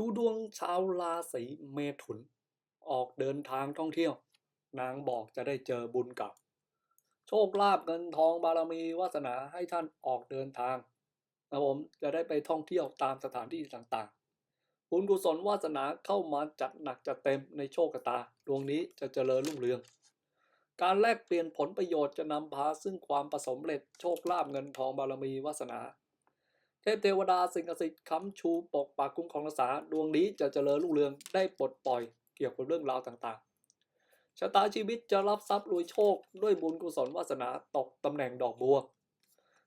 ดูดวงชาวราศีเมถุน ออกเดินทางท่องเที่ยว นางบอกจะได้เจอบุญเกับโชคลาภเงินทองบารมีวาสนาให้ท่านออกเดินทางนะผมจะได้ไปท่องเที่ยวตามสถานที่ต่างๆบุญกุศลวาสนาเข้ามาจัดหนักจัดเต็มในโชคตาดวงนี้จะเจริญรุ่งเรือง การแลกเปลี่ยนผลประโยชน์จะนำพาซึ่งความประสมเร็จโชคลาภเงินทองบารมีวาสนา ทพเทวดาสิ่งศักดิ์สิทธิ์ค้ำชูปกปักคุ้มครองรักษาดวงนี้จะเจริญรุ่งเรืองได้ปลดปล่อยเกี่ยวกับเรื่องราวต่างๆชะตาชีวิตจะรับทรัพย์รวยโชค ด้วยบุญกุศลวาสนาตกตำแหน่งดอกบัว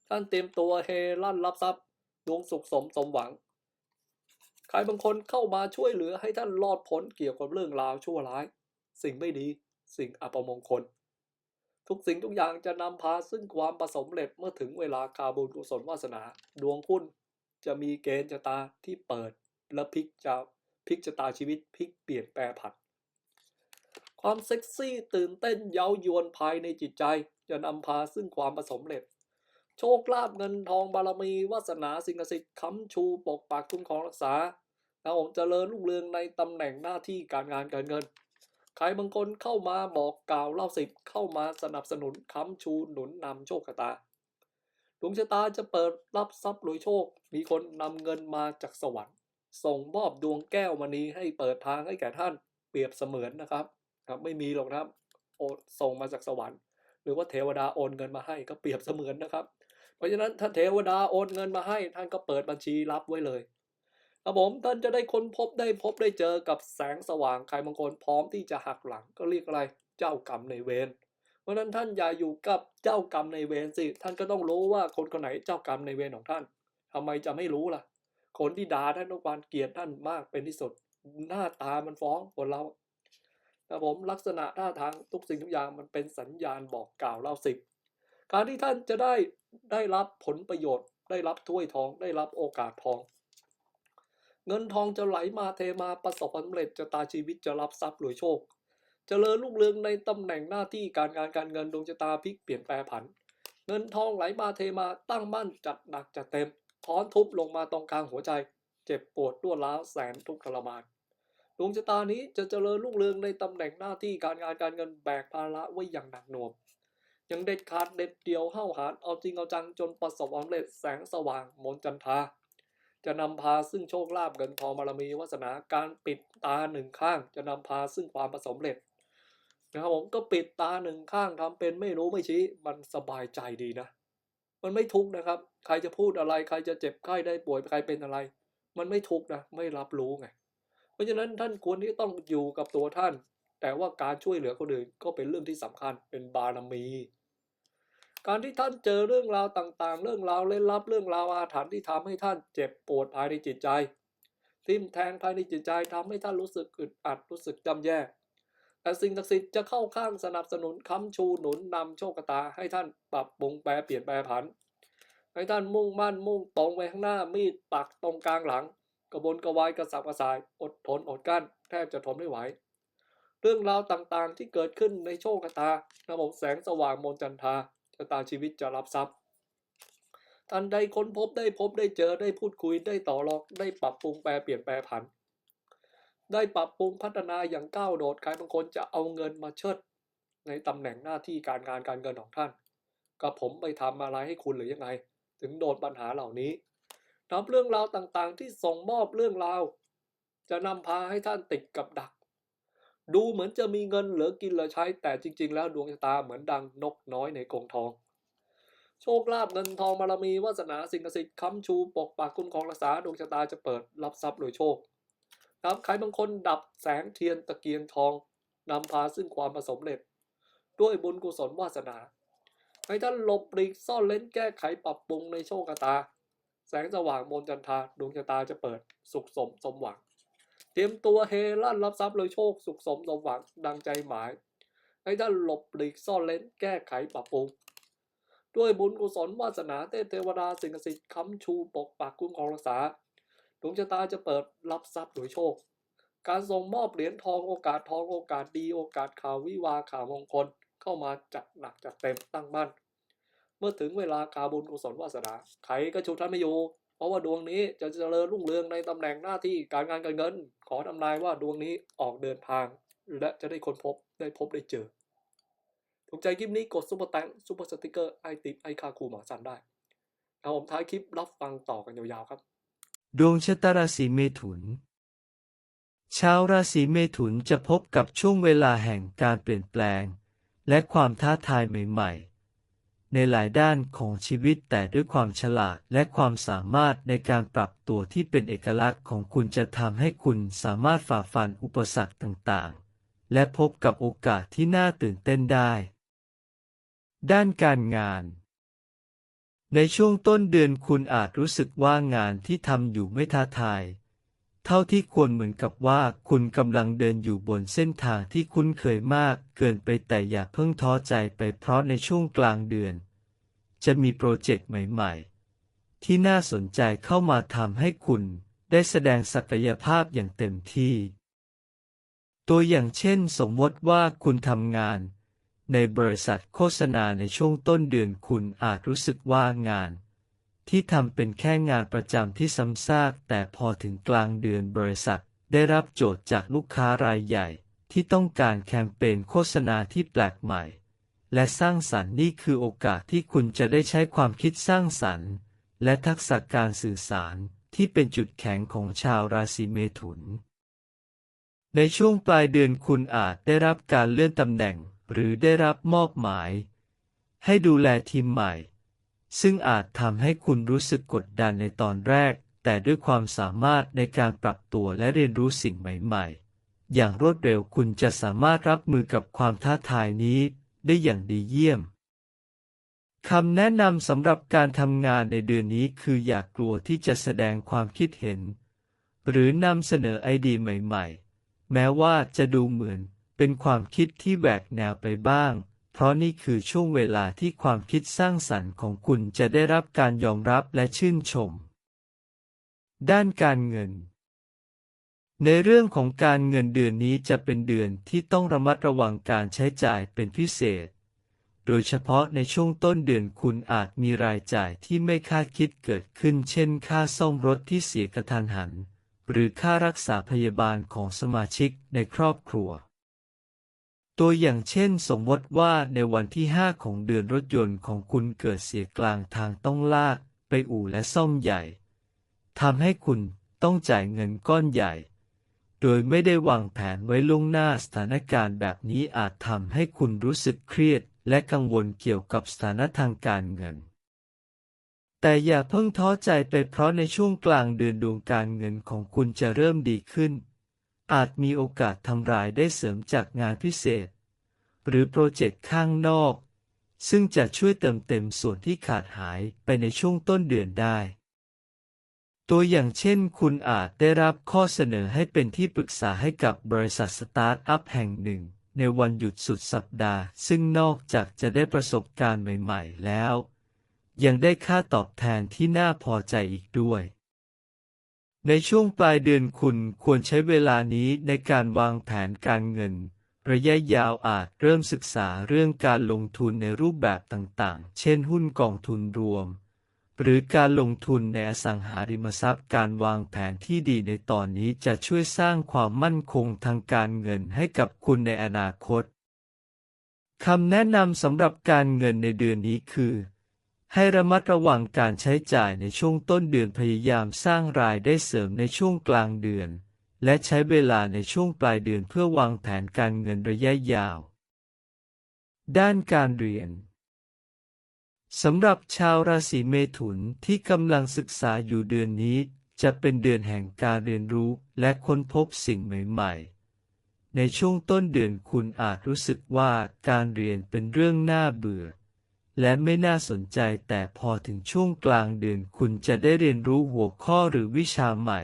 ท่านเตรียมตัวเฮลั่นรับทรัพย์ดวงสุขสมสมหวังใครบางคนเข้ามาช่วยเหลือให้ท่านรอดพ้นเกี่ยวกับเรื่องราวชั่วร้าย สิ่งไม่ดี สิ่งอัปมงคล ทุกสิ่งทุกอย่างจะนำพาซึ่งความประสมเร็จเมื่อถึงเวลาคาบุญกุศลวาสนา ดวงคุณจะมีเกณฑ์ชะตาที่เปิดและพลิกจะพลิกชะตาชีวิตพลิกเปลี่ยนแปลผันความเซ็กซี่ตื่นเต้นเย้ายวนภายในจิตใจ จะนำพาซึ่งความประสมเร็จ โชคลาภเงินทองบารมีวาสนาสิ่งศักดิ์สิทธิ์ค้ำชูปกปักคุ้มครองรักษานะผมเจริญรุ่งเรืองในตำแหน่งหน้าที่การงานการเงิน ใครบางคนเข้ามาบอกกล่าวเล่าสิบเข้ามาสนับสนุนค้ำชูหนุนนำโชคชะตาดวงชะตาจะเปิดรับทรัพย์รวยโชค มีคนนำเงินมาจากสวรรค์ ส่งมอบดวงแก้วมณีให้เปิดทางให้แก่ท่านเปรียบเสมือนนะครับ ครับไม่มีหรอกนะครับโอส่งมาจากสวรรค์ หรือว่าเทวดาโอนเงินมาให้ก็เปรียบเสมือนนะครับ เพราะฉะนั้นถ้าเทวดาโอนเงินมาให้ท่านก็เปิดบัญชีรับไว้เลย ครับผมท่านจะได้ค้นพบได้พบได้เจอกับแสงสว่างใครบางคนพร้อมที่จะหักหลังก็เรียกอะไรเจ้ากรรมในเวรเพราะนั้นท่านอย่าอยู่กับเจ้ากรรมในเวรสิ ท่านก็ต้องรู้ว่าคนคนไหนเจ้ากรรมในเวรของท่านทำไมจะไม่รู้ล่ะ คนที่ด่าท่านทุกวันเกลียดท่านมากเป็นที่สุด หน้าตามันฟ้องคนเราครับผมลักษณะท่าทางทุกสิ่งทุกอย่างมันเป็นสัญญาณบอกกล่าวเล่าสิบการที่ท่านจะได้ได้รับผลประโยชน์ ได้รับถ้วยทอง ได้รับโอกาสทอง เงินทองจะไหลมาเทมาประสบความสำเร็จจะตาชีวิตจะรับทรัพย์รวยโชคจเจริญรุ่งเรืองในตำแหน่งหน้าที่การงานการเงินดวงชะตาพลิกเปลี่ยนแปลผัน เงินทองไหลมาเทมาตั้งมั่นจัดหนักจัดเต็มท้อนทุบลงมาตรงกลางหัวใจ เจ็บปวดรวดร้าวแสนทุกข์ทรมานดวงชะตานี้จะเจริญรุ่งเรืองในตำแหน่งหน้าที่การงานการเงินแบกภาระไว้อย่างหนักหน่วงยังเด็ดขาดเด็ดเดียวห้าหาญเอาจริงเอาจังจนประสบความสำเร็จแสงสว่างมนจันทรา จะนำพาซึ่งโชคลาภเงินทองบารมีวาสนาการปิดตาหนึ่งข้าง จะนำพาซึ่งความประสมเร็จนะครับผมก็ปิดตาหนึ่งข้างทำเป็นไม่รู้ไม่ชี้มันสบายใจดีนะ มันไม่ทุกนะครับ ใครจะพูดอะไรใครจะเจ็บไข้ได้ป่วยใครเป็นอะไร มันไม่ทุกนะไม่รับรู้ไงเพราะฉะนั้นท่านควรที่ต้องอยู่กับตัวท่าน แต่ว่าการช่วยเหลือคนอื่นก็เป็นเรื่องที่สำคัญเป็นบารมี การที่ท่านเจอเรื่องราวต่างๆ เรื่องราวเล่นลับเรื่องราวอาถรรพ์ที่ทำให้ท่านเจ็บปวดภายในจิตใจ ทิ่มแทงภายในจิตใจทำให้ท่านรู้สึกอึดอัดรู้สึกจำแย่แต่สิ่งศักดิ์สิทธิ์จะเข้าข้างสนับสนุนค้ำชูหนุนนำโชคตาให้ท่านปรับปรุงแปลเปลี่ยนแปลผัน ให้ท่านมุ่งมั่นมุ่งตรงไปข้างหน้ามีดปักตรงกลางหลัง กระบนกระวายกระสับกระส่าย อดทนอดกั้น แทบจะทนไม่ไหวเรื่องราวต่างๆที่เกิดขึ้นในโชคตาระบบแสงสว่างมนจันทา ชะตาชีวิตจะรับทรัพย์ท่านได้ค้นพบได้พบได้เจอได้พูดคุยได้ต่อรองได้ปรับปรุงแปลเปลี่ยนแปลผัน ได้ปรับปรุงพัฒนาอย่างก้าวโดดใครบางคนจะเอาเงินมาเชิด ในตำแหน่งหน้าที่การงานการเงินของท่านก็ผมไปทำอะไรให้คุณหรือยังไง ถึงโดนปัญหาเหล่านี้นับเรื่องราวต่างๆที่ส่งมอบเรื่องราวจะนำพาให้ท่านติดกับดัก ดูเหมือนจะมีเงินเหลือกินเหลือใช้ แต่จริง ๆ แล้วดวงชะตาเหมือนดังนกน้อยในกรงทอง โชคลาภเงินทองบารมีวาสนาสิ่งศักดิ์สิทธิ์ค้ำชูปกปักคุ้มครองรักษาดวงชะตาจะเปิดรับทรัพย์โดยโชคครับใครบางคนดับแสงเทียนตะเกียงทองนำพาซึ่งความประสมเร็จ ด้วยบุญกุศลวาสนาให้ท่านหลบหลีกซ่อนเล้นแก้ไขปรับปรุงในโชคชะตา แสงสว่างมนจันทราดวงชะตาจะเปิดสุขสมสมหวัง เตรียมตัวเฮลั่นรับทรัพย์เลยโชคสุขสมสมหวังดังใจหมาย ให้ท่านหลบหลีกซ่อนเล้นแก้ไขปรับปรุงด้วยบุญกุศลวาสนาเทพเทวดาสิ่งศักดิ์สิทธิ์ค้ำชูปกปักคุ้มครองรักษาดวงชะตาจะเปิดรับทรัพย์โดยโชค การส่งมอบเหรียญทองโอกาสทองโอกาสดีโอกาสข่าววิวาข่าวมงคลเข้ามาจัดหนักจัดเต็มตั้งมั่น เมื่อถึงเวลาคาบุญกุศลวาสนาใครก็ชุดท่านไม่อยู่ ราะว่าดวงนี้จะเจริญรุ่งเรืองในตำแหน่งหน้าที่การงานการเงิน ขอทำนายว่าดวงนี้ออกเดินทาง และจะได้ค้นพบได้พบได้เจอถูกใจคลิปนี้กดซุปเปอร์แตงซุปเปอร์สติกเกอร์ไอติดไอคาคูหมาสันได้เอาผมท้ายคลิปรับฟังต่อกันยาวๆครับ ดวงชะตาราศีเมถุน ชาวราศีเมถุนจะพบกับช่วงเวลาแห่งการเปลี่ยนแปลง และความท้าทายใหม่ ๆ ในหลายด้านของชีวิตแต่ด้วยความฉลาดและความสามารถในการปรับตัวที่เป็นเอกลักษณ์ของคุณจะทำให้คุณสามารถฝ่าฟันอุปสรรคต่างๆ และพบกับโอกาสที่น่าตื่นเต้นได้ ด้านการงาน ในช่วงต้นเดือนคุณอาจรู้สึกว่างานที่ทำอยู่ไม่ท้าทาย เท่าที่ควรเหมือนกับว่าคุณกำลังเดินอยู่บนเส้นทางที่คุ้นเคยมากเกินไปแต่อย่าเพิ่งท้อใจไปเพราะในช่วงกลางเดือน จะมีโปรเจกต์ใหม่ๆ ที่น่าสนใจเข้ามาทำให้คุณได้แสดงศักยภาพอย่างเต็มที่ ตัวอย่างเช่นสมมติว่าคุณทำงาน ในบริษัทโฆษณาในช่วงต้นเดือนคุณอาจรู้สึกว่างาน ที่ทำเป็นแค่งานประจำที่ซ้ำซากแต่พอถึงกลางเดือนบริษัท ได้รับโจทย์จากลูกค้ารายใหญ่ ที่ต้องการแคมเปญโฆษณาที่แปลกใหม่ และสร้างสรรค์นี่คือโอกาสที่คุณจะได้ใช้ความคิดสร้างสรรค์ และทักษะการสื่อสารที่เป็นจุดแข็งของชาวราศีเมถุน ในช่วงปลายเดือนคุณอาจได้รับการเลื่อนตำแหน่ง หรือได้รับมอบหมาย ให้ดูแลทีมใหม่ ซึ่งอาจทำให้คุณรู้สึกกดดันในตอนแรก แต่ด้วยความสามารถในการปรับตัวและเรียนรู้สิ่งใหม่ๆ อย่างรวดเร็วคุณจะสามารถรับมือกับความท้าทายนี้ได้อย่างดีเยี่ยมคำแนะนำสำหรับการทำงานในเดือนนี้คืออย่ากลัวที่จะแสดงความคิดเห็น หรือนำเสนอไอเดียใหม่ ๆ แม้ว่าจะดูเหมือนเป็นความคิดที่แหวกแนวไปบ้าง เพราะนี่คือช่วงเวลาที่ความคิดสร้างสรรค์ของคุณจะได้รับการยอมรับและชื่นชม ด้านการเงิน ในเรื่องของการเงินเดือนนี้จะเป็นเดือนที่ต้องระมัดระวังการใช้จ่ายเป็นพิเศษ โดยเฉพาะในช่วงต้นเดือนคุณอาจมีรายจ่ายที่ไม่คาดคิดเกิดขึ้น เช่น ค่าซ่อมรถที่เสียกระทันหัน หรือค่ารักษาพยาบาลของสมาชิกในครอบครัว ตัวอย่างเช่นสมมติว่าในวันที่ 5 ของเดือนรถยนต์ของคุณเกิดเสียกลางทางต้องลากไปอู่และซ่อมใหญ่ทำให้คุณต้องจ่ายเงินก้อนใหญ่ โดยไม่ได้วางแผนไว้ล่วงหน้าสถานการณ์แบบนี้อาจทำให้คุณรู้สึกเครียดและกังวลเกี่ยวกับสถานะทางการเงิน แต่อย่าเพิ่งท้อใจไปเพราะในช่วงกลางเดือนดวงการเงินของคุณจะเริ่มดีขึ้น อาจมีโอกาสทำรายได้เสริมจากงานพิเศษ หรือโปรเจกต์ข้างนอก ซึ่งจะช่วยเติมเต็มส่วนที่ขาดหายไปในช่วงต้นเดือนได้ ตัวอย่างเช่น คุณอาจได้รับข้อเสนอให้เป็นที่ปรึกษาให้กับบริษัทสตาร์ทอัพแห่งหนึ่ง ในวันหยุดสุดสัปดาห์ ซึ่งนอกจากจะได้ประสบการณ์ใหม่ ๆ แล้ว ยังได้ค่าตอบแทนที่น่าพอใจอีกด้วย ในช่วงปลายเดือนคุณควรใช้เวลานี้ในการวางแผนการเงิน ระยะยาวอาจเริ่มศึกษาเรื่องการลงทุนในรูปแบบต่างๆ เช่นหุ้นกองทุนรวม หรือการลงทุนในอสังหาริมทรัพย์การวางแผนที่ดีในตอนนี้จะช่วยสร้างความมั่นคงทางการเงินให้กับคุณในอนาคตคำแนะนำสำหรับการเงินในเดือนนี้คือ ให้ระมัดระวังการใช้จ่ายในช่วงต้นเดือนพยายามสร้างรายได้เสริมในช่วงกลางเดือน และใช้เวลาในช่วงปลายเดือนเพื่อวางแผนการเงินระยะยาว ด้านการเรียนสำหรับชาวราศีเมถุนที่กำลังศึกษาอยู่เดือนนี้ จะเป็นเดือนแห่งการเรียนรู้และค้นพบสิ่งใหม่ ๆ ในช่วงต้นเดือนคุณอาจรู้สึกว่าการเรียนเป็นเรื่องน่าเบื่อ และไม่น่าสนใจแต่พอถึงช่วงกลางเดือนคุณจะได้เรียนรู้หัวข้อหรือวิชาใหม่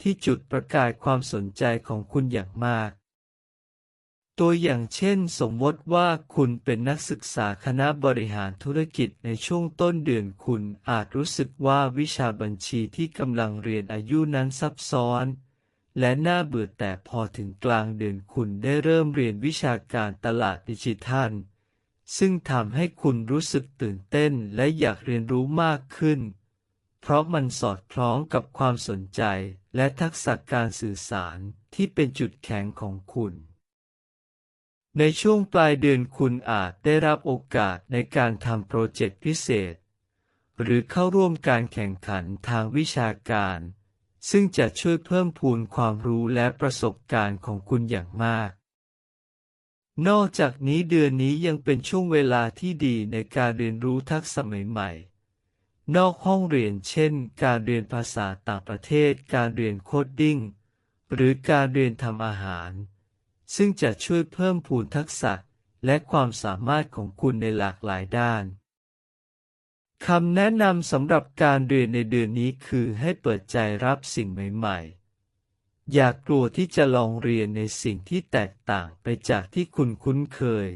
ที่จุดประกายความสนใจของคุณอย่างมาก ตัวอย่างเช่น สมมติว่าคุณเป็นนักศึกษาคณะบริหารธุรกิจในช่วงต้นเดือนคุณอาจรู้สึกว่าวิชาบัญชีที่กำลังเรียนอายุนั้นซับซ้อนและน่าเบื่อแต่พอถึงกลางเดือนคุณได้เริ่มเรียนวิชาการตลาดดิจิทัล ซึ่งทำให้คุณรู้สึกตื่นเต้นและอยากเรียนรู้มากขึ้น เพราะมันสอดคล้องกับความสนใจและทักษะการสื่อสารที่เป็นจุดแข็งของคุณ ในช่วงปลายเดือนคุณอาจได้รับโอกาสในการทำโปรเจกต์พิเศษ หรือเข้าร่วมการแข่งขันทางวิชาการ ซึ่งจะช่วยเพิ่มพูนความรู้และประสบการณ์ของคุณอย่างมาก นอกจากนี้เดือนนี้ยังเป็นช่วงเวลาที่ดีในการเรียนรู้ทักษะใหม่ๆ นอกห้องเรียนเช่น การเรียนภาษาต่างประเทศ การเรียนโคดดิ้ง หรือการเรียนทำอาหาร ซึ่งจะช่วยเพิ่มพูนทักษะและความสามารถของคุณในหลากหลายด้านคำแนะนำสำหรับการเรียนในเดือนนี้คือให้เปิดใจรับสิ่งใหม่ๆ อย่ากกลัวที่จะลองเรียนในสิ่งที่แตกต่างไปจากที่คุณคุ้นเคย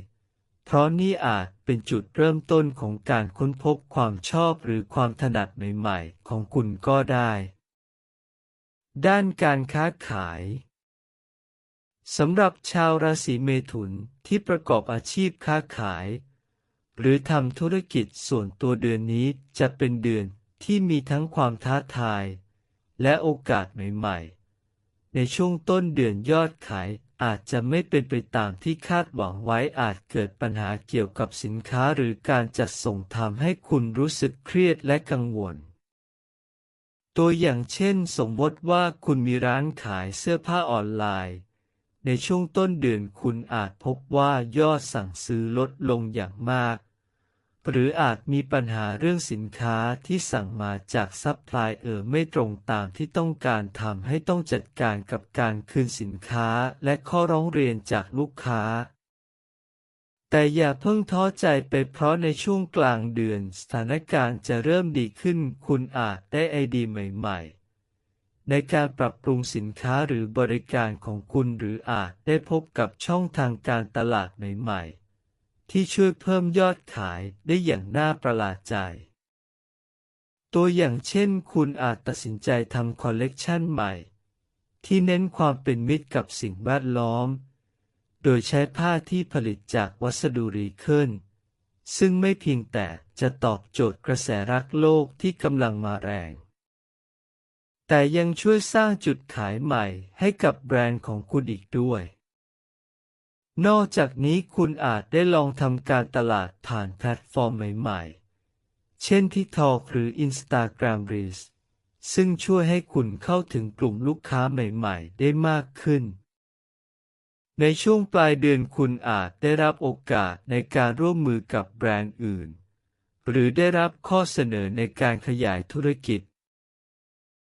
เพราะนี่อาจเป็นจุดเริ่มต้นของการค้นพบความชอบหรือความถนัดใหม่ๆ ของคุณก็ได้ ด้านการค้าขายสำหรับชาวราศีเมถุนที่ประกอบอาชีพค้าขาย หรือทำธุรกิจส่วนตัวเดือนนี้จะเป็นเดือนที่มีทั้งความท้าทาย และโอกาสใหม่ๆ ในช่วงต้นเดือนยอดขายอาจจะไม่เป็นไปตามที่คาดหวังไว้อาจเกิดปัญหาเกี่ยวกับสินค้าหรือการจัดส่งทำให้คุณรู้สึกเครียดและกังวล ตัวอย่างเช่น สมมติว่าคุณมีร้านขายเสื้อผ้าออนไลน์ ในช่วงต้นเดือนคุณอาจพบว่ายอดสั่งซื้อลดลงอย่างมาก หรืออาจมีปัญหาเรื่องสินค้าที่สั่งมาจากซัพพลายเออร์ไม่ตรงตามที่ต้องการทำให้ต้องจัดการกับการคืนสินค้าและข้อร้องเรียนจากลูกค้า แต่อย่าเพิ่งท้อใจไปเพราะในช่วงกลางเดือนสถานการณ์จะเริ่มดีขึ้นคุณอาจได้ไอเดียใหม่ ๆในการปรับปรุงสินค้าหรือบริการของคุณหรืออาจได้พบกับช่องทางการตลาดใหม่ๆ ที่ช่วยเพิ่มยอดขายได้อย่างน่าประหลาดใจ ตัวอย่างเช่นคุณอาจตัดสินใจทำคอลเลกชันใหม่ ที่เน้นความเป็นมิตรกับสิ่งแวดล้อม โดยใช้ผ้าที่ผลิตจากวัสดุรีเคิลซึ่งไม่เพียงแต่จะตอบโจทย์กระแสรักโลกที่กำลังมาแรง แต่ยังช่วยสร้างจุดขายใหม่ให้กับแบรนด์ของคุณอีกด้วย นอกจากนี้คุณอาจได้ลองทำการตลาดผ่านแพลตฟอร์มใหม่ ๆ เช่นที่ทอ k หรือ Instagram Reels ซึ่งช่วยให้คุณเข้าถึงกลุ่มลูกค้าใหม่ๆ ได้มากขึ้น ในช่วงปลายเดือนคุณอาจได้รับโอกาสในการร่วมมือกับแบรนด์อื่น หรือได้รับข้อเสนอในการขยายธุรกิจ